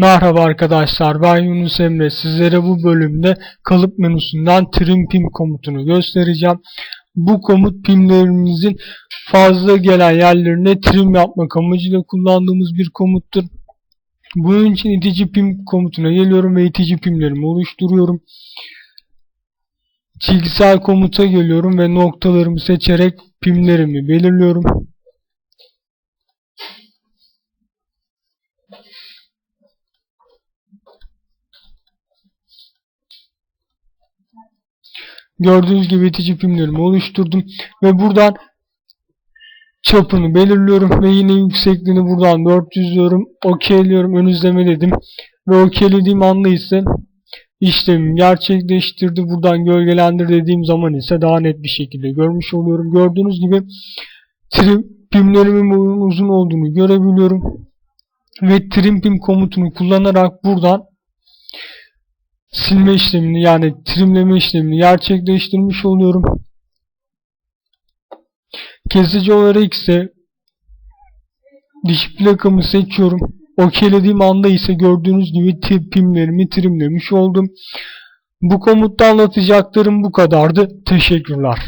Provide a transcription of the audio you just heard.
Merhaba arkadaşlar ben Yunus Emre sizlere bu bölümde kalıp menüsünden trim pim komutunu göstereceğim. Bu komut pimlerimizin fazla gelen yerlerine trim yapmak amacıyla kullandığımız bir komuttur. Bunun için itici pim komutuna geliyorum ve itici pimlerimi oluşturuyorum. Çizgisel komuta geliyorum ve noktalarımı seçerek pimlerimi belirliyorum. Gördüğünüz gibi itici pimlerimi oluşturdum ve buradan çapını belirliyorum ve yine yüksekliğini buradan 400 diyorum. Okeyliyorum. Ön izleme dedim. Ve okeylediğim anda ise işlemim gerçekleştirdi. Buradan gölgelendir dediğim zaman ise daha net bir şekilde görmüş oluyorum. Gördüğünüz gibi trim pimlerimin uzun olduğunu görebiliyorum. Ve trim pim komutunu kullanarak buradan silme işlemini yani trimleme işlemini gerçekleştirmiş oluyorum. Kesici olarak ise diş plakamı seçiyorum. Okeylediğim anda ise gördüğünüz gibi tip pimlerimi trimlemiş oldum. Bu komutta anlatacaklarım bu kadardı. Teşekkürler.